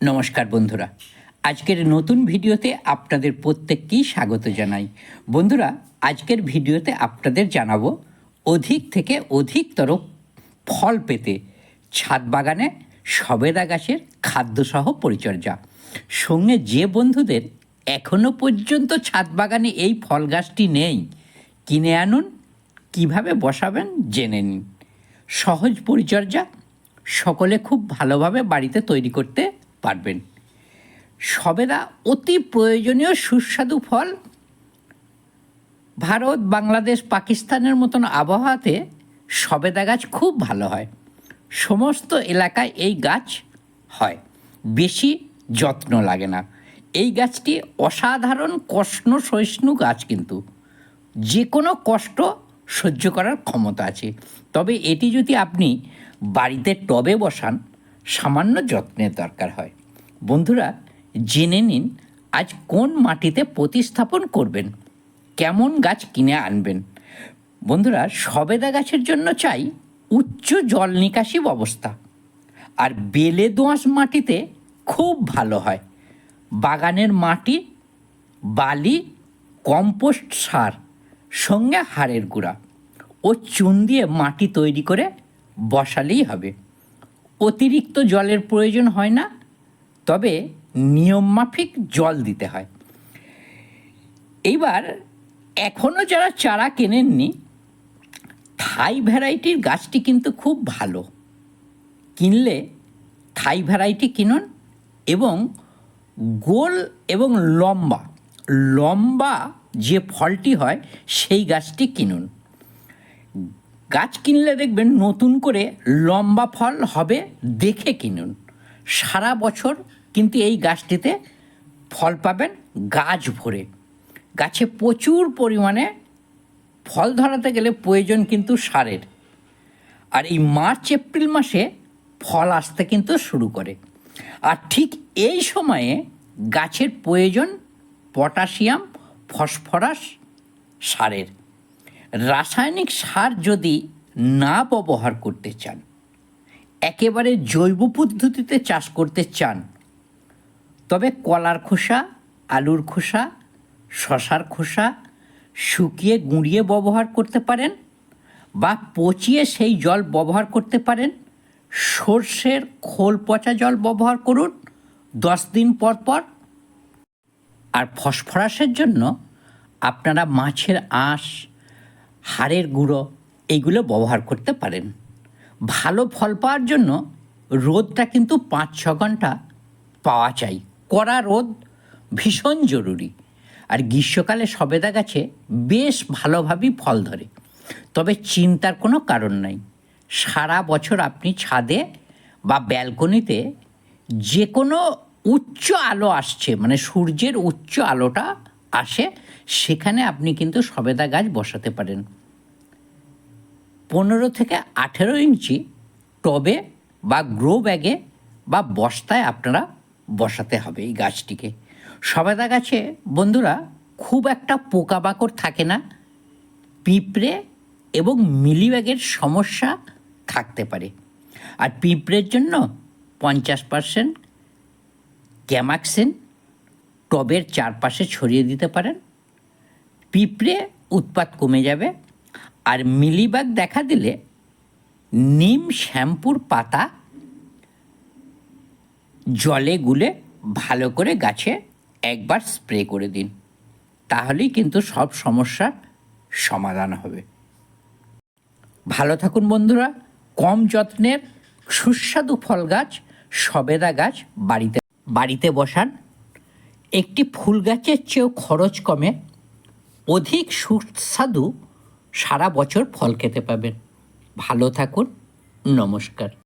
নমস্কার বন্ধুরা। আজকের নতুন ভিডিওতে আপনাদের প্রত্যেককেই স্বাগত জানাই। বন্ধুরা, আজকের ভিডিওতে আপনাদের জানাব অধিক থেকে অধিকতর ফল পেতে ছাদ বাগানে সবেদা গাছের খাদ্যসহ পরিচর্যা। সঙ্গে যে বন্ধুদের এখনও পর্যন্ত ছাদ বাগানে এই ফল গাছটি নেই, কিনে আনুন, কীভাবে বসাবেন জেনে নিন। সহজ পরিচর্যা, সকলে খুব ভালোভাবে বাড়িতে তৈরি করতে পারবেন। সবেদা অতি প্রয়োজনীয় সুস্বাদু ফল। ভারত, বাংলাদেশ, পাকিস্তানের মতন আবহাওয়াতে সবেদা গাছ খুব ভালো হয়। সমস্ত এলাকায় এই গাছ হয়। বেশি যত্ন লাগে না। এই গাছটি অসাধারণ কষ্ণ সহিষ্ণু গাছ কিন্তু। যে কোনো কষ্ট সহ্য করার ক্ষমতা আছে। তবে এটি যদি আপনি বাড়িতে টবে বসান সামান্য যত্নের দরকার হয়। বন্ধুরা, জেনে নিন আজ কোন মাটিতে প্রতিস্থাপন করবেন? কেমন গাছ কিনে আনবেন? বন্ধুরা, সবেদা গাছের জন্য চাই উচ্চ জল নিকাশি ব্যবস্থা। আর বেলে দোঁয়াশ মাটিতে খুব ভালো হয়। বাগানের মাটি, বালি, কম্পোস্ট সার, সঙ্গে হাড়ের গুঁড়া ও চুন দিয়ে মাটি তৈরি করে বসালেই হবে। অতিরিক্ত জলের প্রয়োজন হয় না, তবে নিয়মমাফিক জল দিতে হয়। এইবার এখনও যারা চারা কেনেননি, থাই ভ্যারাইটির গাছটি কিন্তু খুব ভালো। কিনলে থাই ভ্যারাইটি কিনুন এবং গোল এবং লম্বা লম্বা যে ফলটি হয় সেই গাছটি কিনুন। গাছ কিনলে দেখবেন নতুন করে লম্বা ফল হবে, দেখে কিনুন। সারা বছর কিন্তু এই গাছটিতে ফল পাবেন, গাছ ভরে। গাছে প্রচুর পরিমাণে ফল ধরাতে গেলে প্রয়োজন কিন্তু সারের। আর এই মার্চ, এপ্রিল মাসে ফল আসতে কিন্তু শুরু করে। আর ঠিক এই সময়ে গাছের প্রয়োজন পটাশিয়াম, ফসফরাস সারের। রাসায়নিক সার যদি না ব্যবহার করতে চান, একেবারে জৈব পদ্ধতিতে চাষ করতে চান, তবে কলার খোসা, আলুর খোসা, শশার খোসা শুকিয়ে গুঁড়িয়ে ব্যবহার করতে পারেন বা পচিয়ে সেই জল ব্যবহার করতে পারেন। সর্ষের খোল পচা জল ব্যবহার করুন দশ দিন পর পর। আর ফসফরাসের জন্য আপনারা মাছের আঁশ হাড়ের গুঁড়ো এইগুলো ব্যবহার করতে পারেন। ভালো ফল পাওয়ার জন্য রোদটা কিন্তু পাঁচ ছ ঘণ্টা পাওয়া চাই কড়া রোদ ভীষণ জরুরি। আর গ্রীষ্মকালে সবেদা গাছে বেশ ভালোভাবেই ফল ধরে। তবে চিন্তার কোনো কারণ নাই। সারা বছর আপনি ছাদে বা ব্যালকনিতে যে কোনো উচ্চ আলো আসছে মানে সূর্যের উচ্চ আলোটা আসে, সেখানে আপনি কিন্তু সবেদা গাছ বসাতে পারেন। পনেরো থেকে আঠেরো ইঞ্চি টবে বা গ্রো ব্যাগে বা বস্তায় আপনারা বসাতে হবে এই গাছটিকে। সবেদা গাছে বন্ধুরা খুব একটা পোকামাকড় থাকে না, পিঁপড়ে এবং মিলিব্যাগের সমস্যা থাকতে পারে। আর পিঁপড়ের জন্য পঞ্চাশ পার্সেন্ট, ক্যামাক্সিন টবের চারপাশে ছড়িয়ে দিতে পারেন। পিঁপড়ে উৎপাত কমে যাবে। আর মিলিবাগ দেখা দিলে নিম শ্যাম্পুর পাতা জলে গুলে ভালো করে গাছে একবার স্প্রে করে দিন। তাহলেই কিন্তু সব সমস্যার সমাধান হবে। ভালো থাকুন বন্ধুরা। কম যত্নের সুস্বাদু ফল গাছ, সবেদা গাছ বাড়িতে বাড়িতে বসান। একটি ফুল গাছের চেয়েও খরচ কমে অধিক সুস্বাদু সারা বছর ফল খেতে পাবেন। ভালো থাকুন, নমস্কার।